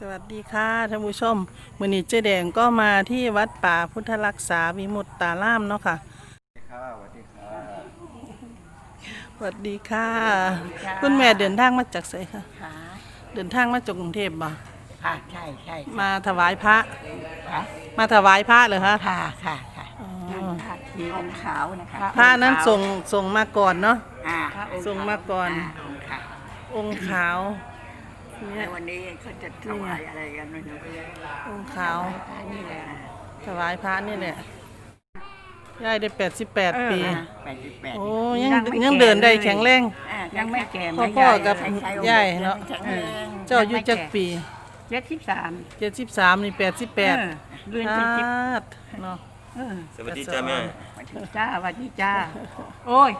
สวัสดีค่ะท่านผู้ชมมือนี้เจ๊แดงก็มาที่วัดป่าพุทธรักษาวิมุตตารามเนาะค่ะค่ะสวัสดีค่ะสวัสดีค่ะ คุณแม่เดินทางมาจากไสค่ะ ค่ะเดินทางมาจากกรุงเทพบ่ค่ะใช่ใช่มาถวายพระ ค่ะมาถวายพระเหรอคะค่ะค่ะค่ะอ๋อผ้าทีองขาวนะคะพระนั้นส่งส่งมาก่อนเนาะอ่าส่งมาก่อนาองค์ค่ะองค์ขาวเนี่แล้ยววันนี้เขาจะถวายอะไรกันไม่รู้องค์ขาวอันนี้แหละถวายพระนี่แหละยายได้แปดสิบแปดปีแปดสิบแปดโอ้ยังยังเดินได้แข็งแรงอ่ายังไม่แก่พ่อไม่พ่อใหญ่กับใช้ใช้องค์ยายเนาะแข็งแรงเจ้าอายุจักปีเจ็ดสิบสามเจ็ดสิบสามนี่แปดสิบแปดเออเดือนพเจ็ดสิบาดเนาะเออสวัสดีจ้าแม่สวัสดีจ้าสวัสดีจ้า โอ้ย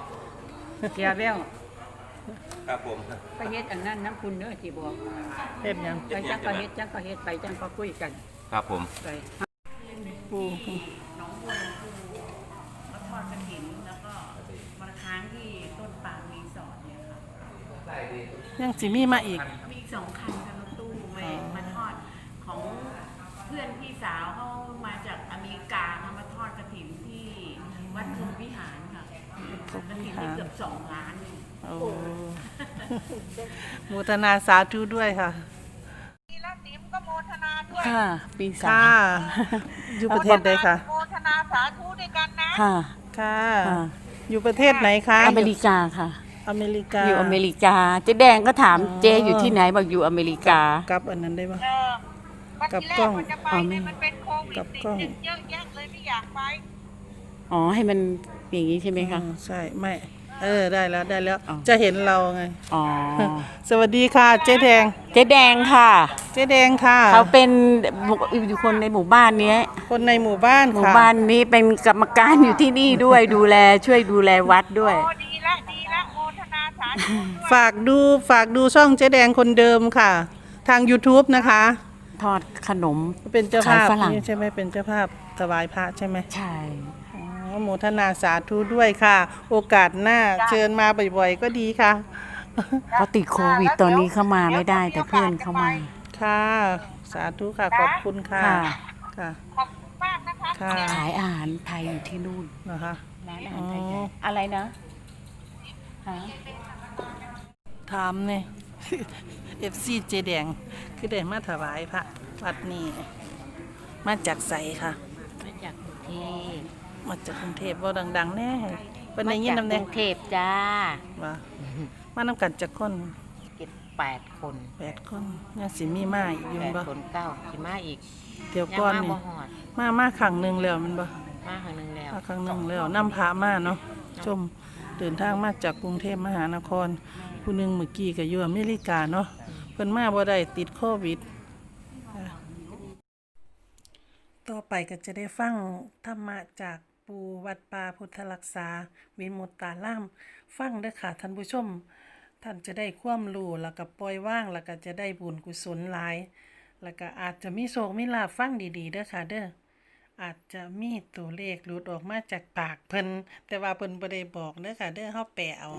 เกียร์แล้ว ครับผม ไปเฮ็ดอันนั้นน้ำคุณเนื้อที่บอกเฮ็ดหยังไปจังก็เฮ็ดจังก็เฮ็ดไปจังก็คุยกันครับผม ไปปูมาทอดกระถินแล้วก็มาค้างที่ต้นปางรีสอร์ทเนี่ยค่ะ ยังสิมีมาอีก มีอีกสองคันค่ะรถตู้ไปมาทอดของเพื่อนพี่สาวเขามาจากอเมริกาเขามาทอดกระถินที่วัดพรหมวิหารค่ะกระถินที่เกือบสองล้านเลย โอ้โมทนาสาธุด้วยค่ะค่ะ ปีสาค่ะมอยู่ประเทศใดคะโมทนาสาธุด้วยกันนะ ค่ะ ค่ะค่ะ อยู่ประเทศไหนคะอเมริกาค่ะ อเมริกา อยู่อเมริกา เจ๊แดงก็ถามอ๋อ เจ๊อยู่ที่ไหนบอกอยู่อเมริกากับอันนั้นได้ปะ เออวันกับที่แรกล้กองมันจะไปอ๋อไม่เนี่ยมันเป็นโควิดกับติดกล้อง ติดเยอะแยะเลยไม่อยากไป อ๋อ ให้มันอย่างนี้ใช่ไหมคะ อืมใช่ ไม่ เออได้แล้วได้แล้วอ๋อจะเห็นเราไง อ๋อ สวัสดีค่ะ เจ๊แดง เจ๊แดงค่ะ เจ๊แดงค่ะ เขาเป็นอยู่คนในหมู่บ้านเนี้ย คนในหมู่บ้านหมู่ค่ะบ้านนี้เป็นกรรมการอยู่ที่นี่ด้วยดูแลช่วยดูแลวัดด้วย โอ้ดีละดีละโมทนาสาธุด้วยฝากดูฝากดูช่องเจ๊แดงคนเดิมค่ะ ทาง YouTube นะคะ ทอดขนม เป็นเจ้าภาพขายฝรั่งนี่ใช่ไหมเป็นเจ้าภาพถวายพระใช่ไหมใช่ อ๋อโมทนาสาธุด้วยค่ะ โอกาสหน้าเชิญมาบ่อยๆ ก็ดีค่ะ เพราะติดโควิดตอนนี้เข้ามาไม่ได้แต่เพื่อนเข้ามา ค่ะ สาธุค่ะ ขอบคุณค่ะค่ะ ค่ะ ขอบคุณมากนะคะค่ะ ขายอาหารไทยอยู่ที่นู่นนะคะ ร้านอาหารไทยอ๋อ อะไรนะฮะถามเนี่ยเอฟซีเจแดง คือได้มาถวายพระวัดนี้ มาจากใสค่ะ มาจากกรุงเทพ มาจากกรุงเทพว่าดัง ๆ แน่เป็นในยินนำกแน่รุงเทพจ้าว่ามานํกันจากคนเก็บแปดคนแปดคนยังสิมีมาอีกอยู่แปดบ่คนเก้าสิมาอีกเดี๋ยวยังก่อนมานี่บ่หอดมามาครั้งหนึ่งแล้วแมันบ่มาครั้งหนึ่งแล้วมาครั้งหนึ่งแล้วนำพระมาเนาะชมเดินทางมาจากกรุงเทพมหานคร ผู้หนึงเมื่อกี้ก็อยู่อเมริกาเนาะเพิ่นมาบ่ได้ติดโควิดอะต่อไปก็จะได้ฟังธรรมะจาก ปูวัดป่าพุทธรักษาวิมุตตาราม ฟังเด้อค่ะท่านผู้ชม ท่านจะได้ความรู้แล้วก็ปล่อยว่างแล้วก็จะได้บุญกุศลหลาย แล้วก็อาจจะมีโชคมีลาภฟังดีๆเด้อค่ะเด้ออาจจะมีตัวเลขหลุดออกมาจากปากเพิ่นแต่ว่าเพิ่นบ่ได้บอกเด้อค่ะเด้อเฮาแปลเอา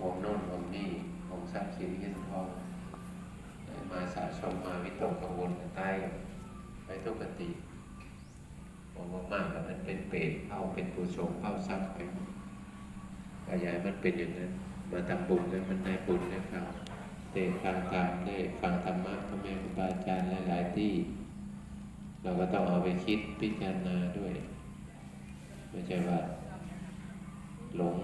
วงโน่นวงนี่วงทรัพย์สินเงินทองมาสะสมมาวิตกกังวลกันใต้ไปทุกขติ วงมากๆแล้วมันเป็นเปรตเข้าเป็นผู้ชงเข้าทรัพย์ไปขยายมันเป็นอย่างนั้น มาทำบุญแล้วมันได้บุญนะครับได้ฟังธรรมได้ฟังธรรมะพ่อแม่ครูบาอาจารย์หลายๆที่ เราก็ต้องเอาไปคิดพิจารณาด้วยไม่ใช่ว่าหลง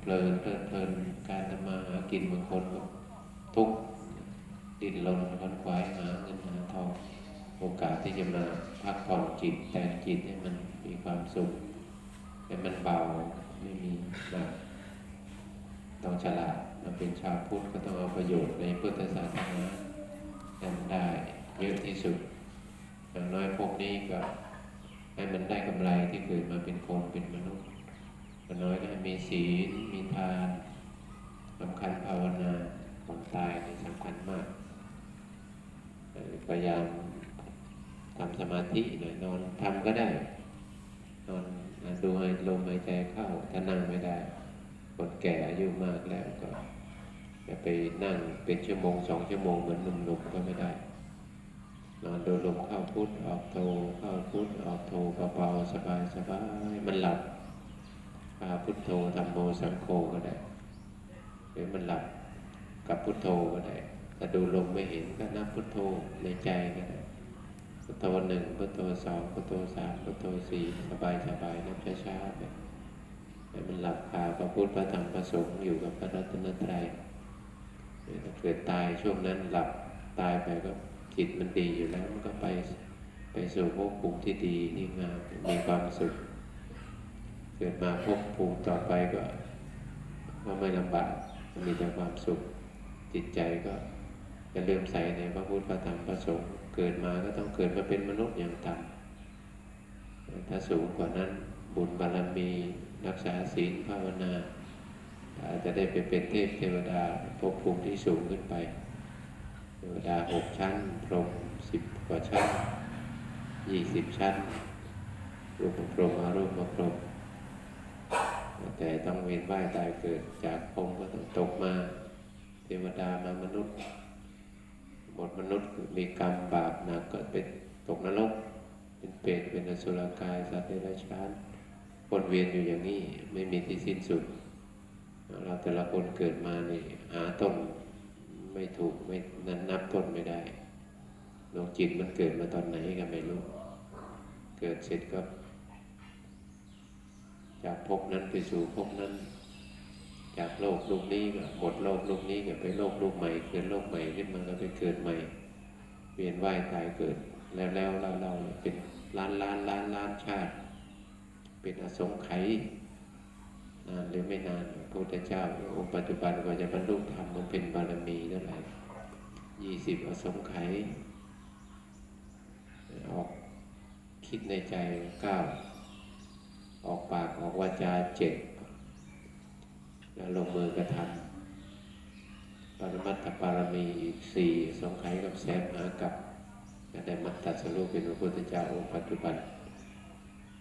เพลินเพลินเพลินการทำมาหากินบางคนก็ทุกข์ดิ้นรนขวนขวายหาเงินหาทอง โอกาสที่จะมาพักผ่อนจิตแต่งจิตให้มันมีความสุขให้มันเบาไม่มีหนักต้องฉลาดมาเป็นชาวพุทธก็ต้องเอาประโยชน์ในพุทธศาสนานั้นได้เยอะที่สุดอย่างน้อยพวกนี้ก็ให้มันได้กำไรที่เกิดมาเป็นคนเป็นมนุษย์อย่างน้อยก็มีศีลมีทานสำคัญภาวนาคนตายนี่สำคัญมากพยายาม ทำสมาธิหน่อยนอนทำก็ได้ นอนดูให้ลมหายใจเข้าถ้านั่งไม่ได้คนแก่อายุมากแล้วก็อย่าไปนั่งเป็นชั่วโมงสองชั่วโมงเหมือนหนุ่มๆก็ไม่ได้นอนดูลมเข้าพุทธออกโทเข้าพุทธออกโทเบาๆสบายสบายมันหลับพาพุทโธธรรมโมสังโฆก็ได้หรือมันหลับกับพุทโธก็ได้ถ้าดูลมไม่เห็นก็นับพุทโธในใจก็ได้ พุทโธหนึ่งพุทโธสองพุทโธสามพุทโธสี่สบายสบายนับช้าๆไปให้มันหลับคาพระพุทธพระธรรมพระสงฆ์อยู่กับพระรัตนตรัยถ้าเกิดตายช่วงนั้นหลับตายไปก็จิตมันดีอยู่แล้วมันก็ไปไปสู่ภพภูมิที่ดีที่งามมีความสุข เกิดมาภพภูมิต่อไปก็ก็ไม่ลำบากมีแต่ความสุข จิตใจก็ จะเริ่อมใสในพระพุทธพระธรรมพระสงฆ์เกิดมาก็ต้องเกิดมาเป็นมนุษย์อย่างต่ำถ้าสูงกว่านั้นบุญบารมีรักษาศีลภาวนาอาจจะได้ไปเป็นเทพเทวดาภพภูมิที่สูงขึ้นไป เทวดาหกชั้น พรหมสิบกว่าชั้นยี่สิบชั้น รูปพรหมอารูปพรหมแต่ต้องเวียนว่ายตายเกิดจากพรหมก็ต้องตกมา เทวดามามนุษย์ มนุษย์มีกรรมบาปหนักก็เป็นตกนรก เป็นเปรตเป็นอสุรกาย สัตว์เดรัจฉานวนเวียนอยู่อย่างนี้ไม่มีที่สิ้นสุด เราแต่ละคนเกิดมานี่หาต้นไม่ถูกไม่นั้นนับต้นไม่ได้ดวงจิตมันเกิดมาตอนไหนก็ไม่รู้ เกิดเสร็จก็จากภพนั้นไปสู่ภพนั้น จากโลกลูกนี้ก็หมดโลกลูกนี้ก็ไปโลกลูกใหม่เกิดโลกใหม่ขึ้นมาก็ไปเกิดใหม่ เวียนว่ายตายเกิดแล้วแล้วเราเราเป็นล้านล้านล้านล้านชาติ เป็นอสงไขยนานหรือไม่นานพระพุทธเจ้าองค์ปัจจุบันก็จะบรรลุธรรมมันเป็นบารมีเท่าไหร่ยี่สิบอสงไขยออกคิดในใจเก้าออกปากออกวาจาเจ็ด แล้วลงมือกระทำปรมัตถปารมีอีกสี่สองไขกับแสนหากับจะได้มัตตัสรุปเป็นพระพุทธเจ้าองค์ปัจจุบัน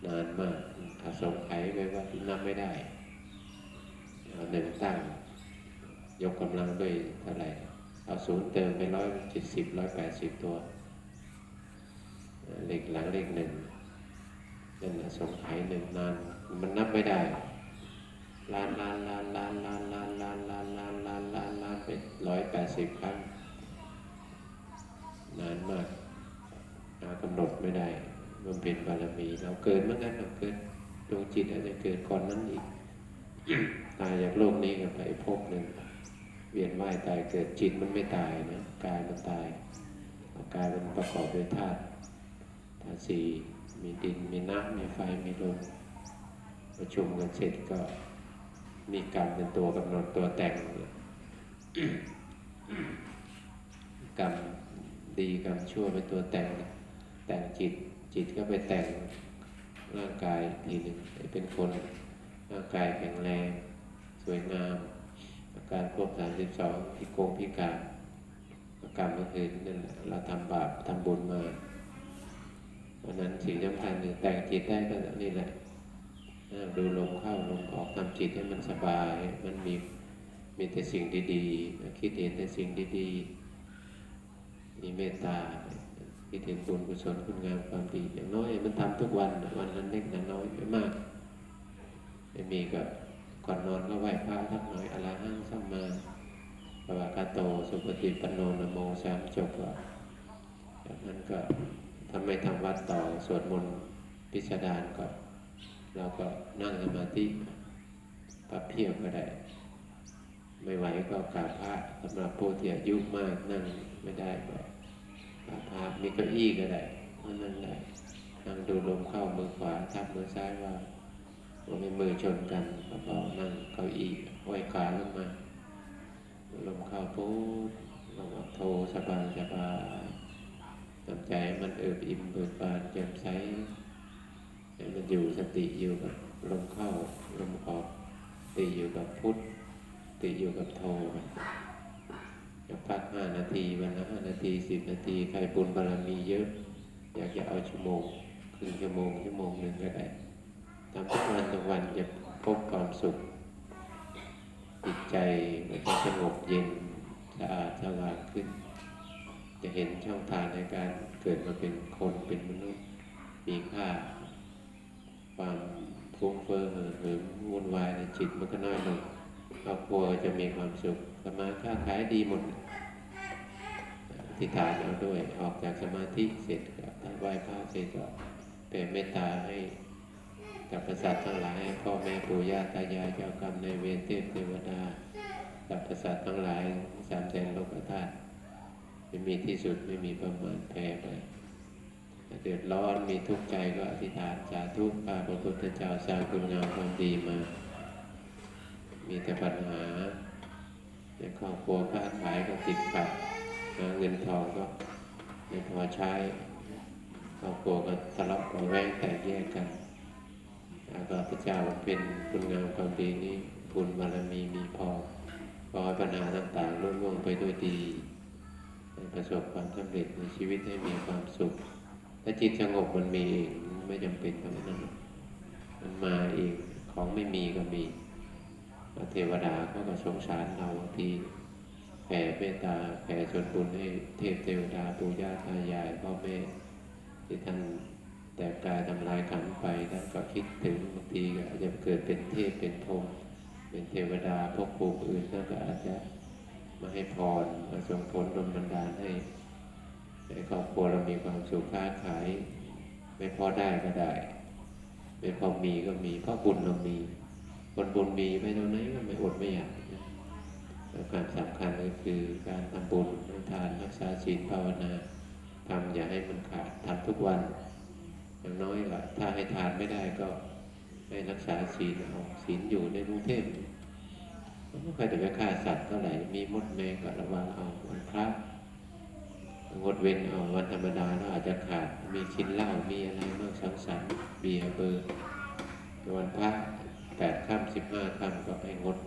นานมากถ้าสงไขไปว่านับไม่ได้เอาหนึ่งตั้ง ยกกำลังด้วยเท่าไหร่เอาศูนย์เติมไปร้อยเจ็ดสิบร้อยแปดสิบตัวเลขหลังเลขหนึ่งนั่นแหละสงไขหนึ่งนาน มันนับไม่ได้ ล้านล้านล้านล้านล้านล้านล้านล้านล้านล้านล้านล้านไปร้อยแปดสิบครั้งนานมากหากำหนดไม่ได้มันเป็นบารมีเราเกิดเมื่อนั้นเราเกิดดวงจิตอาจจะเกิดก่อนนั้นอีกตายจากโลกนี้กันไปภพหนึ่งเวียนว่ายตายเกิดจิตมันไม่ตายนะกายมันตายกายมันประกอบด้วยธาตุธาตุสี่มีดินมีน้ำมีไฟมีลมประชุมกันเสร็จก็ มีกรรมเป็นตัวกำหนดตัวแต่งกรรมดีกรรมชั่วเป็นตัวแต่ง แต่งจิตจิตก็ไปแต่งร่างกายทีหนึ่งให้เป็นคนร่างกายแข็งแรง สวยงามอาการครบสามสิบสองพิโกงพิการอาการเมื่อคืนนั่นเราทำบาปทำบุญมาเพราะนั้นสิ่งสำคัญคือแต่งจิตได้ก็นี่แหละ ดูลมเข้าลมออกทำจิตให้มันสบาย มันมีมีแต่สิ่งดีๆ คิดเห็นแต่สิ่งดีๆ มีเมตตาคิดเห็นบุญกุศลคุณงามความดีอย่างน้อยมันทำทุกวันวันนั้นเล็กนั้นน้อยไม่มากไม่มีก็ก่อนนอนก็ไหว้พระทักหน่อยอะระหังสัมมาปวากาโตสุปฏิปันโนนะโมสามจบก็จากนั้นก็ทำไม่ทำวัดต่อสวดมนต์พิสดารก็ เราก็นั่งสมาธิพับเพียบก็ได้ ไม่ไหวก็กราบพระสำหรับผู้ที่อายุมากนั่งไม่ได้ก็กราบพระมีเก้าอี้ก็ได้นั่งได้นั่งดูลมเข้ามือขวาทับมือซ้ายว่ามีมือชนกันเบาๆนั่งเก้าอี้ห้ขาลงมาลมเข้าปุ๊บลมออกโทสบายสบายทำใจมันเอิบอิ่มเบิกบานแจ่มใส ให้มันอยู่สติอยู่กับลมเข้าลมออกสติอยู่กับพุทธสติอยู่กับโทจะพักห้านาทีวันละห้านาทีสิบนาทีใครบุญบารมีเยอะ อยากจะเอาชั่วโมงครึ่งชั่วโมงชั่วโมงหนึ่งก็ได้ทำทุกวันทุกวันจะพบความสุขจิตใจมันจะสงบเย็นสะอาดสว่างขึ้น จะเห็นช่องทางในการเกิดมาเป็นคนเป็นมนุษย์มีค่า ความฟุ้งเฟ้อเห่อเหิมวุ่นวายในจิตมันก็น้อยลงครอบครัวจะมีความสุขสมาค้าขายดีหมดอธิฐานเอาด้วยออกจากสมาธิเสร็จก็ไหว้พระเสร็จก็แผ่เมตตาให้กับประสาททั้งหลายพ่อแม่ปู่ย่าตายายเจ้ากรรมในเวรเทพเทวดากับประสาททั้งหลายสามแสนโลกธาตุไม่มีที่สุดไม่มีประมาณแผ่ไป เดือดร้อนมีทุกข์ใจก็อธิษฐานสาธุข้าพระพุทธเจ้าสร้างคุณงามความดีมา มีแต่ปัญหาในครอบครัวค้าขายก็ติดขัดหาเงินทองก็ไม่พอใช้ครอบครัวก็ทะเลาะเบาะแวงแตกแยกกันแล้วก็พระเจ้าเป็นคุณงามความดีนี้บุญบารมีมีพอขอปัญหาต่างๆล่วงไปด้วยดีประสบความสำเร็จในชีวิตให้มีความสุข ถ้าจิตสงบมันมีเองไม่จำเป็นต้องนั่นหรมันมาเองของไม่มีก็มีเทวดาเขาก็สงสารเราบางทีแผ่เมตตาแผ่ส่วนบุญให้เทพเทวดาปู่ย่าตายายพ่อแม่ที่ท่านแต่กายทำลายขันไปท่านก็คิดถึงบางทีก็อาจจะเกิดเป็นเทพเป็นพรหมเป็นเทวดาภพภูมิอื่นท่านก็อาจจะมาให้พรมาส่งผลดลบันดาลให้ ให้ครอบครัวเรามีความสุขค้าขาย ไม่พอได้ก็ได้ ไม่พอมีก็มีเพราะบุญเรามีคนบุญมีไปตรงไหนก็ไม่อดไม่อยากนะแล้วความสำคัญก็คือการทำบุญทำทานรักษาศีลภาวนาทำอย่าให้มันขาดทำทุกวันอย่างน้อยก็ถ้าให้ทานไม่ได้ก็ให้รักษาศีลเอาศีลอยู่ในกรุงเทพไม่ค่อยจะไปฆ่าสัตว์เท่าไหร่มีมดแมงก็ระวังเอาวันพระ งดเว้นเอาวันธรรมดาเราอาจจะขาดมีกินเหล้ามีอะไรมากสังสรรค์เบียร์เบอร์วันพระแปดค่ำสิบห้าค่ำก็ให้งด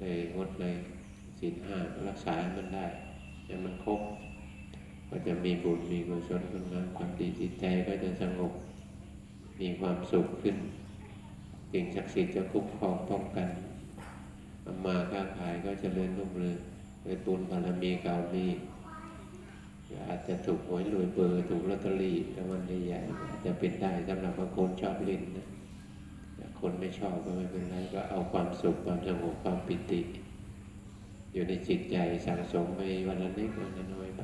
เลยงดเลยศีลห้ารักษามันได้ให้มันครบก็จะมีบุญมีกุศลคุณงามความดีจิตใจก็จะสงบมีความสุขขึ้นสิ่งศักดิ์สิทธิ์จะคุ้มครองป้องกันทำมาค้าขายก็เจริญรุ่งเรืองเลยบุญบารมีเก่ามี อาจจะถูกหวยรวยเบอร์ถูกลอตเตอรี่รางวัลใหญ่ๆอาจจะเป็นได้สำหรับบางคนชอบเล่นนะคนไม่ชอบก็ไม่เป็นไรก็เอาความสุขความสงบความปิติ อยู่ในจิตใจสั่งสมไปวันละเล็กวันละน้อยไป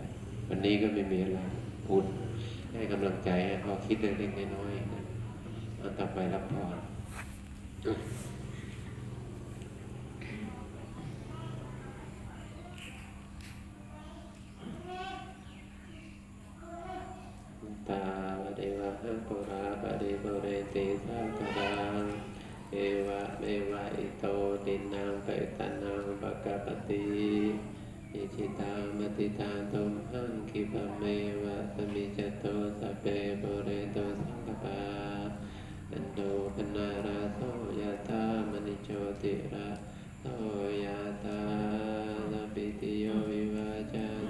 วันนี้ก็ไม่มีอะไรพูดให้กำลังใจให้เขาคิดเล็กๆน้อยๆนะเอาต่อไปรับพร ตาวะเดวะหังปุราปะริปุเร ติสาคารังเอวะเมวะอิโตตินังเปตานังปะกะปติอิจิตามติตาตุมหังคิปะเมวะสมิจโตสพเปปุเรโตสังกปาอันโดปนาราโสยะธามณิโชติระโสยะธาสัพพิติโยวิวาจัน